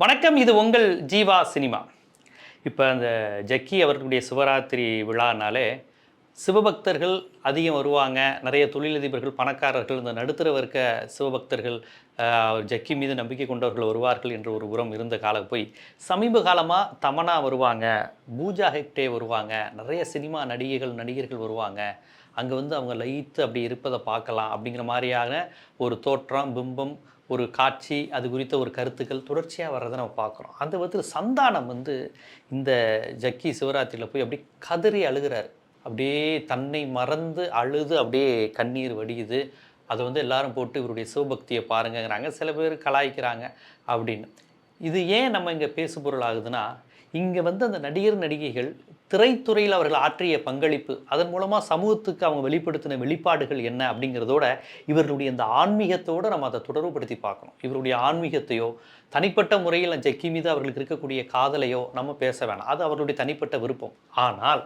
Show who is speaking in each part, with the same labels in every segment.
Speaker 1: வணக்கம் இது உங்கள் ஜீவா சினிமா. இப்போ அந்த ஜக்கி அவர்களுடைய சிவராத்திரி விழானாலே சிவபக்தர்கள் அதிகம் வருவாங்க. நிறைய தொழிலதிபர்கள் பணக்காரர்கள் இந்த நடுத்தர வர்க்க சிவபக்தர்கள் ஜக்கி மீது நம்பிக்கை கொண்டவர்கள் வருவார்கள் என்ற ஒரு உரம் இருந்த காலம் போய் சமீப காலமாக தமனா வருவாங்க பூஜா ஹெக்டே வருவாங்க நிறைய சினிமா நடிகைகள் நடிகர்கள் வருவாங்க. அங்கே வந்து அவங்க லைத்து அப்படி இருப்பதை பார்க்கலாம் அப்படிங்கிற மாதிரியான ஒரு தோற்றம் பிம்பம் ஒரு காட்சி அது குறித்த ஒரு கருத்துக்கள் தொடர்ச்சியாக வர்றதை நம்ம பார்க்குறோம் அந்த விதத்தில் சந்தானம் வந்து இந்த ஜக்கி சிவராத்திரியில் போய் அப்படியே கதறி அழுகிறார். அப்படியே தன்னை மறந்து அழுது அப்படியே கண்ணீர் வடியுது. அதை வந்து எல்லாரும் போட்டு இவருடைய சிவபக்தியை பாருங்கங்கிறாங்க. சில பேர் கலாய்க்கிறாங்க அப்படின்னு. இது ஏன் நம்ம இங்கே பேசுபொருள் ஆகுதுன்னா இங்கே வந்து அந்த நடிகர் நடிகைகள் திரைத்துறையில் அவர்கள் ஆற்றிய பங்களிப்பு அதன் மூலமாக சமூகத்துக்கு அவங்க வெளிப்படுத்தின வெளிப்பாடுகள் என்ன அப்படிங்கிறதோட இவர்களுடைய இந்த ஆன்மீகத்தோடு நம்ம அதை தொடர்புபடுத்தி பார்க்கணும். இவருடைய ஆன்மீகத்தையோ தனிப்பட்ட முறையில் ஜக்கி மீது அவர்களுக்கு இருக்கக்கூடிய காதலையோ நம்ம பேச வேணாம். அது அவர்களுடைய தனிப்பட்ட விருப்பம். ஆனால்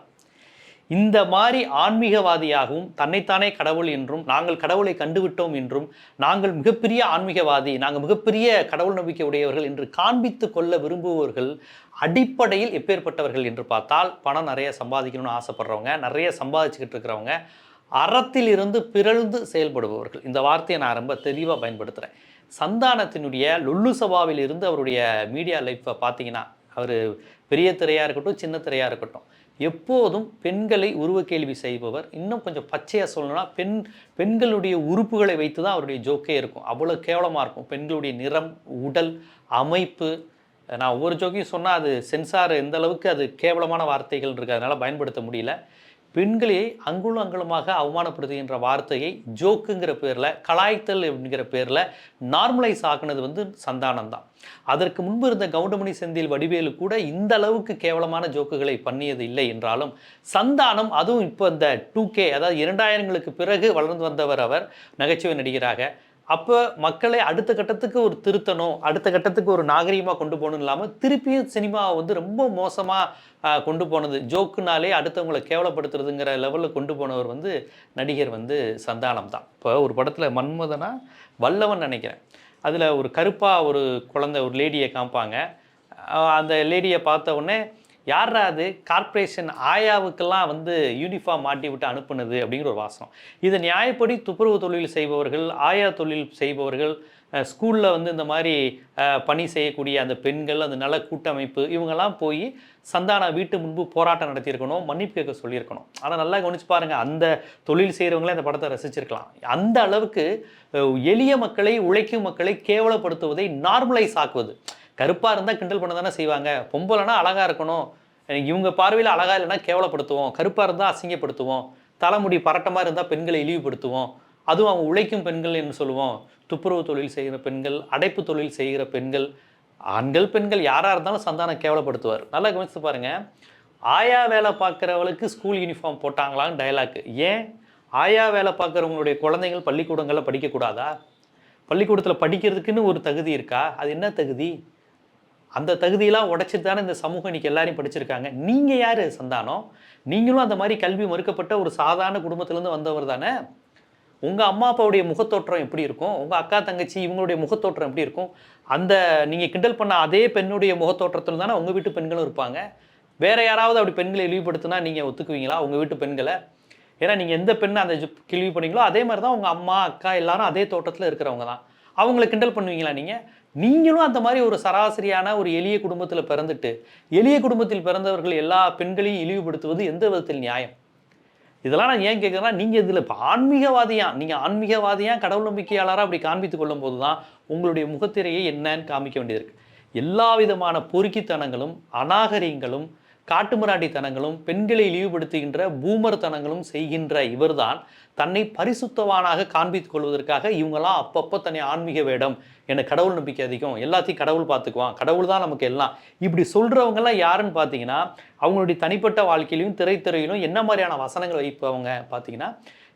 Speaker 1: இந்த மாதிரி ஆன்மீகவாதியாகவும் தன்னைத்தானே கடவுள் என்றும் நாங்கள் கடவுளை கண்டுவிட்டோம் என்றும் நாங்கள் மிகப்பெரிய ஆன்மீகவாதி நாங்கள் மிகப்பெரிய கடவுள் நம்பிக்கை உடையவர்கள் என்று காண்பித்து கொள்ள விரும்புபவர்கள் அடிப்படையில் எப்பேற்பட்டவர்கள் என்று பார்த்தால் பணம் நிறைய சம்பாதிக்கணும்னு ஆசைப்படுறவங்க நிறைய சம்பாதிச்சுக்கிட்டு இருக்கிறவங்க அறத்திலிருந்து பிறழ்ந்து செயல்படுபவர்கள். இந்த வார்த்தையை நான் ரொம்ப தெளிவாக பயன்படுத்துகிறேன் சந்தானத்தினுடைய லொல்லு சபாவில் இருந்து அவருடைய மீடியா லைஃப்பை பார்த்தீங்கன்னா அவர் பெரிய திரையாக இருக்கட்டும் சின்ன திரையாக இருக்கட்டும் எப்போதும் பெண்களை உருவ கேள்வி செய்பவர் இன்னும் கொஞ்சம் பச்சையாக சொல்லணும்னா பெண் பெண்களுடைய உறுப்புகளை வைத்து தான் அவருடைய ஜோக்கே இருக்கும். அவ்வளோ கேவலமாக இருக்கும். பெண்களுடைய நிறம் உடல் அமைப்பு. நான் ஒவ்வொரு ஜோக்கையும் சொன்னால் அது சென்சார் எந்த அளவுக்கு அது கேவலமான வார்த்தைகள் இருக்கு அதனால் பயன்படுத்த முடியல. பெண்களை அங்குலம் அங்குலமாக அவமானப்படுத்துகின்ற வார்த்தையை ஜோக்குங்கிற பேரில் கலாய்த்தல் என்கிற பேரில் நார்மலைஸ் ஆக்குனது வந்து சந்தானம் தான் அதற்கு முன்பு இருந்த கவுண்டமணி செந்தில் வடிவேலு கூட இந்த அளவுக்கு கேவலமான ஜோக்குகளை பண்ணியது இல்லை என்றாலும் சந்தானம் அதுவும் இப்போ இந்த டூ கே அதாவது இரண்டாயிரங்களுக்கு பிறகு வளர்ந்து வந்தவர் அவர் நகைச்சுவை நடிகராக அப்போ மக்களை அடுத்த கட்டத்துக்கு ஒரு திருத்தணும் அடுத்த கட்டத்துக்கு ஒரு நாகரீகமாக கொண்டு போகணும் இல்லாமல் திருப்பியும் சினிமாவை வந்து ரொம்ப மோசமாக கொண்டு போனது. ஜோக்குனாலே அடுத்தவங்களை கேவலப்படுத்துறதுங்கிற லெவலில் கொண்டு போனவர் வந்து நடிகர் வந்து சந்தானம் தான். இப்போ ஒரு படத்தில் மன்மதனா வல்லவன் நினைக்கிறேன். அதில் ஒரு கருப்பாக ஒரு குழந்தை ஒரு லேடியை காமிப்பாங்க. அந்த லேடியை பார்த்த உடனே யாரா அது? கார்ப்பரேஷன் ஆயாவுக்கெல்லாம் வந்து யூனிஃபார்ம் மாட்டி விட்டு அனுப்புனது அப்படிங்கிற ஒரு வாசனம். இதை நியாயப்படி துப்புரவு தொழில் செய்பவர்கள் ஆயா தொழில் செய்பவர்கள் ஸ்கூலில் வந்து இந்த மாதிரி பணி செய்யக்கூடிய அந்த பெண்கள் அந்த நல கூட்டமைப்பு இவங்கெல்லாம் போய் சந்தான வீட்டு முன்பு போராட்டம் நடத்தியிருக்கணும் மன்னிப்பு கேட்க சொல்லியிருக்கணும். ஆனால் நல்லா கவனிச்சு பாருங்க அந்த தொழில் செய்கிறவங்களே அந்த படத்தை ரசிச்சிருக்கலாம். அந்த அளவுக்கு எளிய மக்களை உழைக்கும் மக்களை கேவலப்படுத்துவதை நார்மலைஸ் ஆக்குவது. கருப்பாக இருந்தால் கிண்டல் பண்ண தானே செய்வாங்க. பொம்பளைனா அழகாக இருக்கணும். இவங்க பார்வையில் அழகாக இல்லைன்னா கேவலப்படுத்துவோம். கருப்பாக இருந்தால் அசிங்கப்படுத்துவோம். தலைமுடி பரட்டமாக இருந்தால் பெண்களை இழிவுபடுத்துவோம். அதுவும் அவங்க உழைக்கும் பெண்கள் என்று சொல்லுவோம். துப்புரவு தொழில் செய்கிற பெண்கள் அடைப்பு தொழில் செய்கிற பெண்கள் ஆண்கள் பெண்கள் யாராக இருந்தாலும் சந்தானம் கேவலப்படுத்துவார். நல்லா கவனித்து பாருங்க. ஆயா வேலை பார்க்குறவளுக்கு ஸ்கூல் யூனிஃபார்ம் போட்டாங்களான்னு டைலாக்கு ஏன்? ஆயா வேலை பார்க்குறவங்களுடைய குழந்தைகள் பள்ளிக்கூடங்களில் படிக்கக்கூடாதா? பள்ளிக்கூடத்தில் படிக்கிறதுக்குன்னு ஒரு தகுதி இருக்கா? அது என்ன தகுதி? அந்த தகுதியெல்லாம் உடைச்சிட்டு தானே இந்த சமூகம் இன்னைக்கு எல்லாரையும் படிச்சிருக்காங்க. நீங்கள் யார் சந்தானம்? நீங்களும் அந்த மாதிரி கல்வி மறுக்கப்பட்ட ஒரு சாதாரண குடும்பத்திலேருந்து வந்தவர் தானே? உங்கள் அம்மா அப்பாவுடைய முகத்தோற்றம் எப்படி இருக்கும்? உங்கள் அக்கா தங்கச்சி இவங்களுடைய முகத்தோற்றம் எப்படி இருக்கும்? அந்த நீங்கள் கிண்டல் பண்ண அதே பெண்ணுடைய முகத்தோற்றத்தில் தானே உங்கள் வீட்டு பெண்களும் இருப்பாங்க. வேறு யாராவது அப்படி பெண்களை இழிவுபடுத்தினா நீங்கள் ஒத்துக்குவீங்களா? உங்கள் வீட்டு பெண்களை? ஏன்னா நீங்கள் எந்த பெண்ணை அந்த ஜு- கேள்வி பண்ணீங்களோ அதே மாதிரி தான் உங்கள் அம்மா அக்கா எல்லாரும் அதே தோட்டத்தில் இருக்கிறவங்க தான் அவங்கள கிண்டல் பண்ணுவீங்களா நீங்கள் நீங்களும் அந்த மாதிரி ஒரு சராசரியான ஒரு எளிய குடும்பத்தில் பிறந்துட்டு எளிய குடும்பத்தில் பிறந்தவர்கள் எல்லா பெண்களையும் இழிவுபடுத்துவது எந்த விதத்தில் நியாயம்? இதெல்லாம் நான் ஏன் கேட்குறேன்னா நீங்கள் இதில் இப்போ ஆன்மீகவாதியாக நீங்கள் ஆன்மீகவாதியாக கடவுள் நம்பிக்கையாளராக அப்படி காண்பித்து கொள்ளும் போது தான் உங்களுடைய முகத்திரையை என்னன்னு காமிக்க வேண்டியது இருக்குது எல்லா விதமான பொறுக்கித்தனங்களும் அநாகரிகங்களும் காட்டுமிராண்டித்தனங்களும் பெண்களை இழிவுபடுத்துகின்ற பூமர்த்தனங்களும் செய்கின்ற இவர்தான் தன்னை பரிசுத்தவானாக காண்பித்துக் கொள்வதற்காக இவங்கெல்லாம் அப்பப்போ தன்னை ஆன்மீக வேடம் எனக்கு கடவுள் நம்பிக்கை அதிகம். எல்லாத்தையும் கடவுள் பார்த்துக்குவான். கடவுள் தான் நமக்கு எல்லாம். இப்படி சொல்கிறவங்கெல்லாம் யாருன்னு பார்த்தீங்கன்னா அவங்களுடைய தனிப்பட்ட வாழ்க்கையிலும் திரைத்துறையிலும் என்ன மாதிரியான வசனங்கள் வைப்பவங்க பார்த்தீங்கன்னா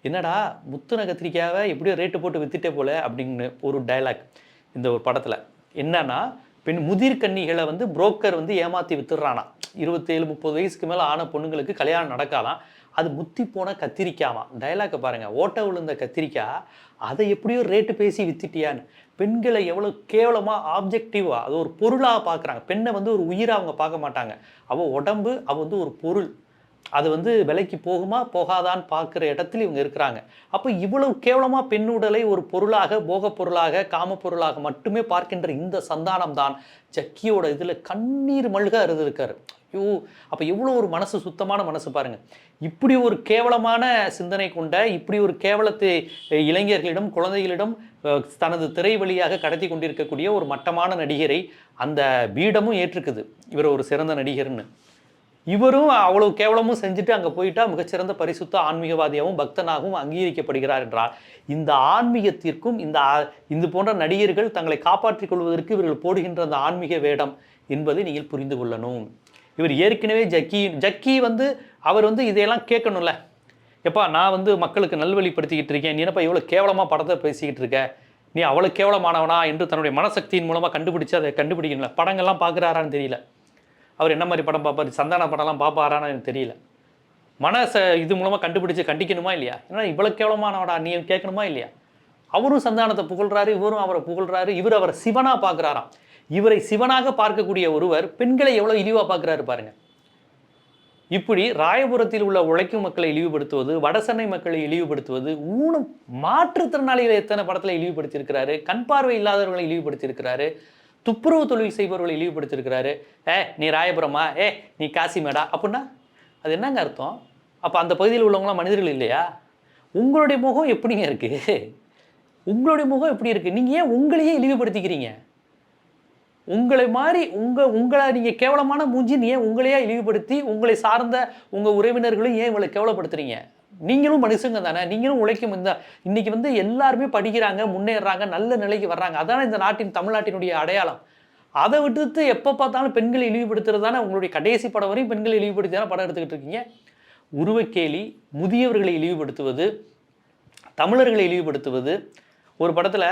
Speaker 1: என்னடா முத்துன கத்திரிக்காவை எப்படியோ ரேட்டு போட்டு வித்துட்டே போல அப்படின்னு ஒரு டயலாக் இந்த ஒரு படத்தில். என்னன்னா பெண் முதிர் கன்னிகளை வந்து புரோக்கர் வந்து ஏமாற்றி வித்துடுறானா. இருபத்தேழு முப்பது வயசுக்கு மேலே ஆன பொண்ணுங்களுக்கு கல்யாணம் நடக்கலாம் அது முத்தி போன கத்திரிக்காவாம். டைலாக்கை பாருங்கள் ஓட்ட விழுந்த கத்திரிக்காய் அதை எப்படியோ ரேட்டு பேசி வித்துட்டியான்னு. பெண்களை எவ்வளோ கேவலமாக ஆப்ஜெக்டிவாக அது ஒரு பொருளாக பார்க்குறாங்க பெண்ணை வந்து ஒரு உயிராக அவங்க பார்க்க மாட்டாங்க. அவள் உடம்பு அவள் வந்து ஒரு பொருள். அது வந்து விலைக்கு போகுமா போகாதான்னு பார்க்குற இடத்துல இவங்க இருக்கிறாங்க. அப்போ இவ்வளவு கேவலமாக பெண் உடலை ஒரு பொருளாக போகப் பொருளாக காம பொருளாக மட்டுமே பார்க்கின்ற இந்த சந்தானம் தான் ஜக்கியோட இதில் கண்ணீர் மல்க இருந்திருக்காரு ஐயோ அப்போ எவ்வளோ ஒரு மனசு சுத்தமான மனசு பாருங்கள் இப்படி ஒரு கேவலமான சிந்தனை கொண்ட இப்படி ஒரு கேவலத்தை இளைஞர்களிடம் குழந்தைகளிடம் தனது திரை வழியாக கடத்தி கொண்டிருக்கக்கூடிய ஒரு மட்டமான நடிகரை அந்த பீடமும் ஏற்றுக்குது. இவர் ஒரு சிறந்த நடிகர்னு. இவரும் அவ்வளவு கேவலமும் செஞ்சுட்டு அங்கே போயிட்டா மிகச்சிறந்த பரிசுத்த ஆன்மீகவாதியாகவும் பக்தனாகவும் அங்கீகரிக்கப்படுகிறார் என்றால் இந்த ஆன்மீகத்திற்கும் இந்த இது போன்ற நடிகர்கள் தங்களை காப்பாற்றிக் கொள்வதற்கு இவர்கள் போடுகின்ற அந்த ஆன்மீக வேடம் என்பதை நீங்கள் புரிந்து கொள்ளணும். இவர் ஏற்கனவே ஜக்கி ஜக்கி வந்து அவர் வந்து இதையெல்லாம் கேட்கணும்ல. எப்பா நான் வந்து மக்களுக்கு நல்வழிப்படுத்திக்கிட்டு இருக்கேன். நீ என்னப்பா இவ்வளோ கேவலமாக படத்தை பேசிக்கிட்டு இருக்க? நீ அவ்வளோ கேவலமானவனா என்று தன்னுடைய மனசக்தியின் மூலமாக கண்டுபிடிச்சு அதை கண்டுபிடிக்கணும்ல. படங்கள்லாம் பார்க்குறாரான்னு தெரியல. அவர் என்ன மாதிரி படம் பார்ப்பார் சந்தான படம்லாம் பார்ப்பாரான்னு எனக்கு தெரியல. மனசை இது மூலமாக கண்டுபிடிச்சு கண்டிக்கணுமா இல்லையா? ஏன்னா இவ்வளோ கேவலமானவடா நீ கேட்கணுமா இல்லையா? அவரும் சந்தானத்தை புகழ்றாரு இவரும் அவரை புகழ்றாரு இவர் அவரை சிவனாக பார்க்குறாராம். இவரை சிவனாக பார்க்கக்கூடிய ஒருவர் பெண்களை எவ்வளோ இழிவாக பார்க்குறாரு பாருங்க. இப்படி ராயபுரத்தில் உள்ள உழைக்கும் மக்களை இழிவுபடுத்துவது வடசென்னை மக்களை இழிவுபடுத்துவது ஊனம் மாற்றுத்திறனாளிகளை எத்தனை படத்தில் இழிவுபடுத்தியிருக்கிறாரு கண் பார்வை இல்லாதவர்களை இழிவுபடுத்தியிருக்கிறாரு துப்புரவு தொழில் செய்பவர்களை இழிவுபடுத்திருக்கிறாரு ஏ நீ ராயபுரமா? ஏ நீ காசிமேடா? அப்படின்னா அது என்னங்க அர்த்தம்? அப்போ அந்த பகுதியில் உள்ளவங்களாம் மனிதர்கள் இல்லையா? உங்களுடைய முகம் எப்படிங்க இருக்குது உங்களுடைய முகம் எப்படி இருக்குது நீங்கள் ஏன் உங்களையே இழிவுபடுத்திக்கிறீங்க? உங்களை மாதிரி உங்கள் உங்களை நீங்கள் கேவலமான மூஞ்சின்னு ஏன் உங்களையே இழிவுபடுத்தி உங்களை சார்ந்த உங்கள் உறவினர்களும் ஏன் உங்களை கேவலப்படுத்துறீங்க? நீங்களும் மனுஷங்க தானே? நீங்களும் உழைக்கும் இந்த இன்னைக்கு வந்து எல்லாருமே படிக்கிறாங்க முன்னேறுறாங்க நல்ல நிலைக்கு வர்றாங்க. அதானே இந்த நாட்டின் தமிழ்நாட்டினுடைய அடையாளம். அதை விட்டுட்டு எப்போ பார்த்தாலும் பெண்களை இழிவுபடுத்துறது தானே? உங்களுடைய கடைசி படம் வரையும் பெண்களை இழிவுபடுத்தி தானே படம் எடுத்துக்கிட்டு இருக்கீங்க? உருவக்கேலி முதியவர்களை இழிவுபடுத்துவது தமிழர்களை இழிவுபடுத்துவது. ஒரு படத்தில்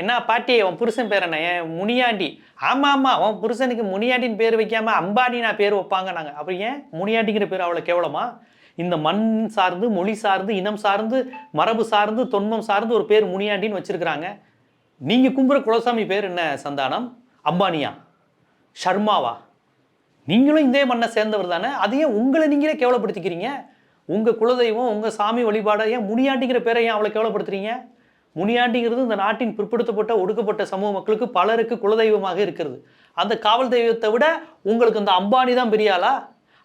Speaker 1: என்ன பாட்டி அவன் புருஷன் பேர் என்ன? ஏன் முனியாண்டி. ஆமாம் ஆமாம் அவன் புருஷனுக்கு முனியாண்டின்னு பேர் வைக்காமல் அம்பானி நான் பேர் வைப்பாங்க நாங்கள் அப்புறம் ஏன் முனியாண்டிங்கிற பேர் அவ்வளோ கேவலமா? இந்த மண் சார்ந்து மொழி சார்ந்து இனம் சார்ந்து மரபு சார்ந்து தொன்மம் சார்ந்து ஒரு பேர் முனியாண்டின்னு வச்சுருக்கிறாங்க. நீங்கள் கும்புற குலசாமி பேர் என்ன சந்தானம்? அம்பானியா. ஷர்மாவா. நீங்களும் இதே மண்ணை சேர்ந்தவர் தானே? அதையே உங்களை நீங்களே கேவலப்படுத்திக்கிறீங்க? உங்கள் குலதெய்வம் உங்கள் சாமி வழிபாடை ஏன் முனியாண்டிங்கிற பேரை ஏன் அவ்வளோ கேவலப்படுத்துறீங்க? முனியாண்டிங்கிறது இந்த நாட்டின் பிற்படுத்தப்பட்ட ஒடுக்கப்பட்ட சமூக மக்களுக்கு பலருக்கு குலதெய்வமாக இருக்கிறது. அந்த காவல் தெய்வத்தை விட உங்களுக்கு இந்த அம்பானி தான் பெரியாளா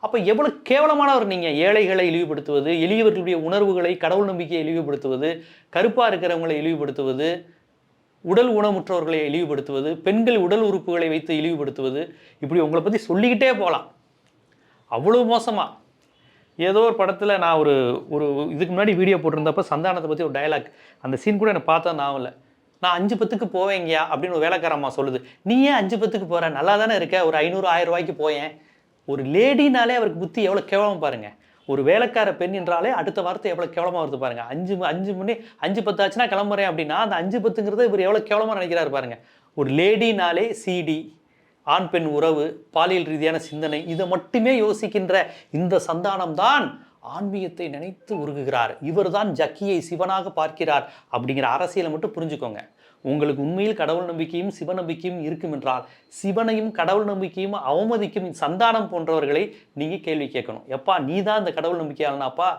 Speaker 1: அப்போ எவ்வளோ கேவலமானவர் நீங்கள் ஏழைகளை இழிவுபடுத்துவது எளியவர்களுடைய உணர்வுகளை கடவுள் நம்பிக்கையை இழிவுபடுத்துவது கருப்பாக இருக்கிறவங்களை இழிவுபடுத்துவது உடல் ஊனமுற்றவர்களை இழிவுபடுத்துவது பெண்கள் உடல் உறுப்புகளை வைத்து இழிவுபடுத்துவது இப்படி உங்களை பற்றி சொல்லிக்கிட்டே போகலாம் அவ்வளோ மோசமாக ஏதோ ஒரு படத்தில் நான் ஒரு ஒரு இதுக்கு முன்னாடி வீடியோ போட்டிருந்தப்ப சந்தானத்தை பற்றி ஒரு டயலாக் அந்த சீன் கூட எனக்கு பார்த்தா நான் இல்லை. நான் அஞ்சு பத்துக்கு போவேங்கயா அப்படின்னு ஒரு வேலைக்காரம்மா சொல்லுது. நீ ஏன் அஞ்சு பத்துக்கு போகிற நல்லா தானே இருக்க. ஒரு ஐநூறு ஆயிரம் ரூபாய்க்கு போயேன். ஒரு லேடினாலே அவருக்கு புத்தி எவ்வளோ கேவலமாக பாருங்கள் ஒரு வேலைக்கார பெண் என்றாலே அடுத்த வார்த்தை எவ்வளோ கேவலமாக வருது பாருங்க. அஞ்சு அஞ்சு மணி அஞ்சு பத்து ஆச்சுன்னா கிளம்புறேன் அப்படின்னா அந்த அஞ்சு பத்துங்கிறத இவர் எவ்வளோ கேவலமாக நினைக்கிறாரு பாருங்க. ஒரு லேடினாலே சிடி ஆண் பெண் உறவு பாலியல் ரீதியான சிந்தனை இதை மட்டுமே யோசிக்கின்ற இந்த சந்தானம்தான் ஆன்மீகத்தை நினைத்து உருகுகிறார். இவர்தான் ஜக்கியை சிவனாக பார்க்கிறார் அப்படிங்கிற அரசியலை மட்டும் புரிஞ்சுக்கோங்க. உங்களுக்கு உண்மையில் கடவுள் நம்பிக்கையும் சிவ நம்பிக்கையும் இருக்கும் என்றால் சிவனையும் கடவுள் நம்பிக்கையும் அவமதிக்கும் சந்தானம் போன்றவர்களை நீங்கள் கேள்வி கேட்கணும். எப்பா நீ தான் இந்த கடவுள் நம்பிக்கையாளனாப்பா?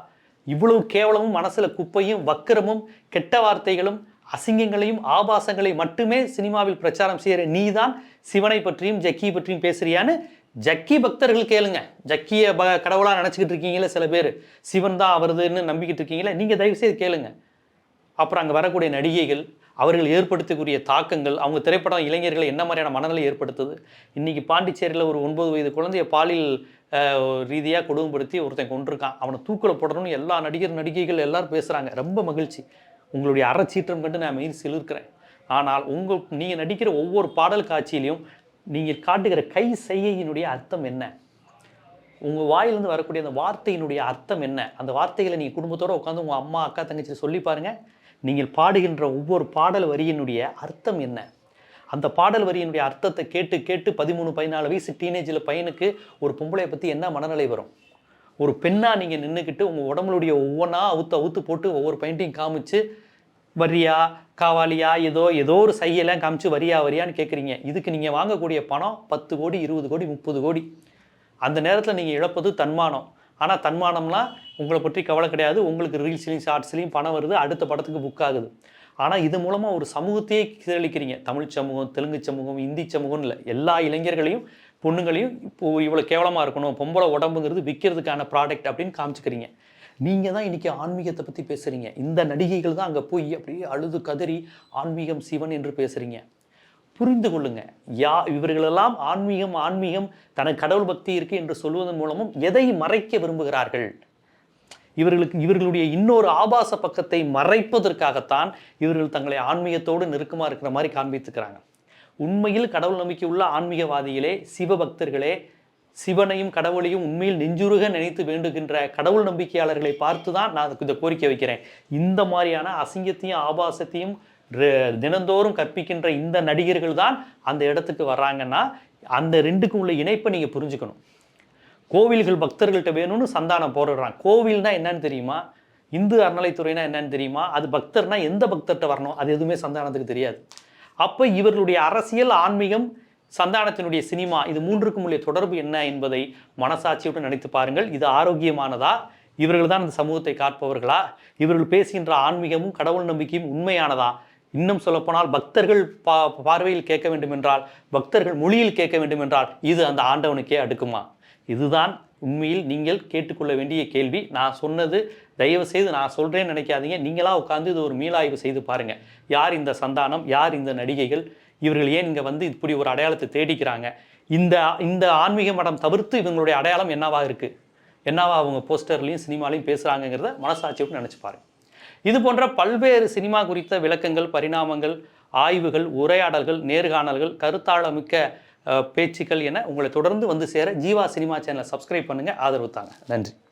Speaker 1: இவ்வளவு கேவலமும் மனசில் குப்பையும் வக்கிரமும் கெட்ட வார்த்தைகளும் அசிங்கங்களையும் ஆபாசங்களையும் மட்டுமே சினிமாவில் பிரச்சாரம் செய்கிற நீதான் சிவனை பற்றியும் ஜக்கி பற்றியும் பேசுறியான்னு ஜக்கி பக்தர்கள் கேளுங்க. ஜக்கிய ப கடவுளாக நினச்சிக்கிட்டு இருக்கீங்களே சில பேர். சிவன் தான் அவருதுன்னு நம்பிக்கிட்டு இருக்கீங்களே நீங்கள் தயவுசெய்து கேளுங்க. அப்புறம் அங்கே வரக்கூடிய நடிகைகள் அவர்கள் ஏற்படுத்தக்கூடிய தாக்கங்கள் அவங்க திரைப்படம் இளைஞர்களை என்ன மாதிரியான மனநிலை ஏற்படுத்துது? இன்றைக்கி பாண்டிச்சேரியில் ஒரு ஒன்பது வயது குழந்தைய பாலியல் ரீதியாக கொடுமைப்படுத்தி ஒருத்தன் கொண்டிருக்கான் அவனை தூக்கில் போடணும்னு எல்லா நடிகர் நடிகைகள் எல்லாரும் பேசுகிறாங்க ரொம்ப மகிழ்ச்சி. உங்களுடைய அறச்சீற்றம் கண்டு நான் மெயின் சிலிருக்கிறேன். ஆனால் உங்கள் நீங்கள் நடிக்கிற ஒவ்வொரு பாடல் காட்சியிலையும் நீங்கள் காட்டுகிற கை செய்கையினுடைய அர்த்தம் என்ன? உங்கள் வாயிலிருந்து வரக்கூடிய அந்த வார்த்தையினுடைய அர்த்தம் என்ன? அந்த வார்த்தைகளை நீங்கள் குடும்பத்தோடு உட்காந்து உங்கள் அம்மா அக்கா தங்கச்சி சொல்லி பாருங்கள் நீங்கள் பாடுகின்ற ஒவ்வொரு பாடல் வரியினுடைய அர்த்தம் என்ன? அந்த பாடல் வரியினுடைய அர்த்தத்தை கேட்டு கேட்டு பதிமூணு பதினாலு வயசு டீனேஜில் பையனுக்கு ஒரு பொம்பளையை பற்றி என்ன மனநிலை வரும்? ஒரு பெண்ணாக நீங்கள் நின்றுக்கிட்டு உங்கள் உடம்புடைய ஒவ்வொன்றா அவுத்து அவுத்து போட்டு ஒவ்வொரு பெயிண்டிங் காமிச்சு வரியா காவாலியா ஏதோ ஏதோ ஒரு சையெல்லாம் காமிச்சு வரியா வரியான்னு கேட்குறீங்க இதுக்கு நீங்கள் வாங்கக்கூடிய பணம் பத்து கோடி இருபது கோடி முப்பது கோடி. அந்த நேரத்தில் நீங்கள் இழப்பது தன்மானம். ஆனால் தன்மானம்லாம் உங்களை பற்றி கவலை கிடையாது. உங்களுக்கு ரீல்ஸ்லையும் ஷார்ட்ஸ்லையும் பணம் வருது அடுத்த படத்துக்கு புக் ஆகுது. ஆனால் இது மூலமாக ஒரு சமூகத்தையே சீரழிக்கிறீங்க தமிழ் சமூகம் தெலுங்கு சமூகம் இந்தி சமூகம் இல்லை. எல்லா இளைஞர்களையும் பொண்ணுங்களையும் இப்போது இவ்வளோ கேவலமாக இருக்கணும் பொம்பளை உடம்புங்கிறது விற்கிறதுக்கான ப்ராடக்ட் அப்படின்னு காமிச்சுக்கிறீங்க. நீங்கள் தான் இன்றைக்கி ஆன்மீகத்தை பற்றி பேசுகிறீங்க இந்த நடிகைகள் தான் அங்கே போய் அப்படியே அழுது கதறி ஆன்மீகம் சிவன் என்று பேசுகிறீங்க புரிந்து கொள்ளுங்க. யா இவர்களெல்லாம் ஆன்மீகம் ஆன்மீகம் தனக்கு கடவுள் பக்தி இருக்கு என்று சொல்வதன் மூலமும் எதை மறைக்க விரும்புகிறார்கள்? இவர்களுக்கு இவர்களுடைய இன்னொரு ஆபாச பக்கத்தை மறைப்பதற்காகத்தான் இவர்கள் தங்களை ஆன்மீகத்தோடு நெருக்கமாக இருக்கிற மாதிரி காண்பித்துக்கிறாங்க. உண்மையில் கடவுள் நம்பிக்கை உள்ள ஆன்மீகவாதிகளே சிவபக்தர்களே சிவனையும் கடவுளையும் உண்மையில் நெஞ்சுருக நினைத்து வேண்டுகின்ற கடவுள் நம்பிக்கையாளர்களை பார்த்து தான் நான் இந்த கோரிக்கை வைக்கிறேன். இந்த மாதிரியான அசிங்கத்தையும் ஆபாசத்தையும் தினந்தோறும் கற்பிக்கின்ற இந்த நடிகர்கள் தான் அந்த இடத்துக்கு வர்றாங்கன்னா அந்த ரெண்டுக்கும் உள்ள இணைப்பை நீங்கள் புரிஞ்சுக்கணும். கோவில்கள் பக்தர்கள்ட்ட வேணும்னு சந்தானம் போடுறான். கோவில்னா என்னன்னு தெரியுமா? இந்து அறநிலைத்துறைனா என்னன்னு தெரியுமா? அது பக்தர்னா எந்த பக்தர்கிட்ட வரணும்? அது எதுவுமே சந்தானத்துக்கு தெரியாது. அப்போ இவர்களுடைய அரசியல் ஆன்மீகம் சந்தானத்தினுடைய சினிமா இது மூன்றுக்கும் உள்ள தொடர்பு என்ன என்பதை மனசாட்சியுடன் நினைத்து பாருங்கள். இது ஆரோக்கியமானதா? இவர்கள் தான் இந்த சமூகத்தை காப்பவர்களா? இவர்கள் பேசுகின்ற ஆன்மீகமும் கடவுள் நம்பிக்கையும் உண்மையானதா? இன்னும் சொல்லப்போனால் பக்தர்கள் பா பார்வையில் கேட்க வேண்டும் என்றால் பக்தர்கள் மொழியில் கேட்க வேண்டும் என்றால் இது அந்த ஆண்டவனுக்கே அடுக்குமா? இதுதான் உண்மையில் நீங்கள் கேட்டுக்கொள்ள வேண்டிய கேள்வி. நான் சொன்னது தயவு செய்து நான் சொல்கிறேன்னு நினைக்காதீங்க. நீங்களாக உட்காந்து இது ஒரு மீளாய்வு செய்து பாருங்கள் யார் இந்த சந்தானம்? யார் இந்த நடிகைகள்? இவர்கள் ஏன் இங்கே வந்து இப்படி ஒரு அடையாளத்தை தேடிக்கிறாங்க? இந்த இந்த ஆன்மீக மடம் தவிர்த்து இவங்களுடைய அடையாளம் என்னவாக இருக்குது என்னவா அவங்க போஸ்டர்லையும் சினிமாலையும் பேசுகிறாங்கங்கிறத மனசாட்சியோடு நினச்சி பாருங்க இது போன்ற பல்வேறு சினிமா குறித்த விளக்கங்கள் பரிணாமங்கள் ஆய்வுகள் உரையாடல்கள் நேர்காணல்கள் கருத்தாளமிக்க பேச்சுக்கள் என உங்களை தொடர்ந்து வந்து சேர ஜீவா சினிமா சேனலை சப்ஸ்கிரைப் பண்ணுங்கள் ஆதரவு தாங்க. நன்றி.